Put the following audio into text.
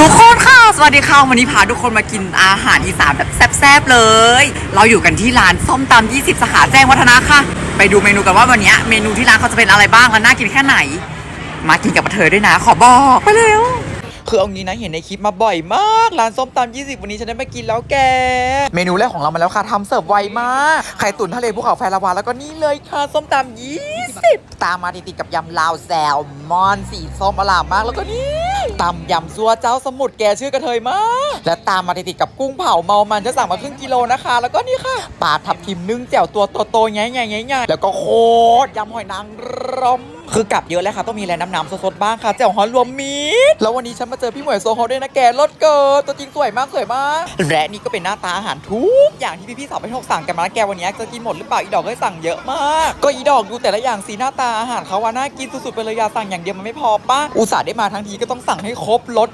ทุกคนค่ะ สวัสดีค่ะ วันนี้พาทุกคนมากินอาหารอีสานแบบแซ่บๆเลย เราอยู่กันที่ร้านส้มตำ20 สาขาแจ้งวัฒนะค่ะ ไปดูเมนูกันว่าวันนี้เมนูที่ร้านเขาจะเป็นอะไรบ้างและน่ากินแค่ไหน มากินกับเธอด้วยนะ ขอบอกไปเร็ว คือเอางี้นะเห็นในคลิปมาบ่อยมาก ร้านส้มตำ20 วันนี้ฉันได้มากินแล้วแก เมนูแรกของเรามาแล้วค่ะทำเสิร์ฟไวมากไข่ตุ๋นทะเลภูเขาไฟละวาแล้วก็นี่เลยค่ะส้มตำ20 ตามมาติดๆกับยำลาวแซลมอนสีส้มอลามมากแล้วก็นี่ ตำยำซัวเจ้าสมุทรแกชื่อกระเทยมาก และตามมาติดๆกับกุ้งเผาเมามันจะสั่งมาครึ่งกิโลนะคะ แล้วก็นี่ค่ะปลาทับทิมนึ่งแจ่วตัวโตๆใหญ่ๆๆๆแล้วก็โคตรยำหอยนางรมคือกลับเยอะแล้วค่ะต้องมีอะไรน้ำๆสดๆบ้างค่ะแจ่วฮอนรวมมิ ดแล้ววันนี้ฉันมาเจอพี่หมวยโซฮอลด้วยนะแกรถเกิดตัวจริงสวยมากสวยมากและนี่ก็เป็นหน้าตาอาหารทุกอย่างที่พี่ๆสาวไปทกสั่งกันมาแล้วแกวันนี้จะกินหมดหรือเปล่าอีดอกก็สั่งเยอะมาก ก็อีดอกดูแต่ละอย่างสีหน้าตาอาหารเขาว่าน่ากินสุดๆไปเลยอยาสั่งอย่างเดียวมันไม่พอป้าอุตส่าห์ได้มาทั้งทีก็ต้องสั่งให้ครบรส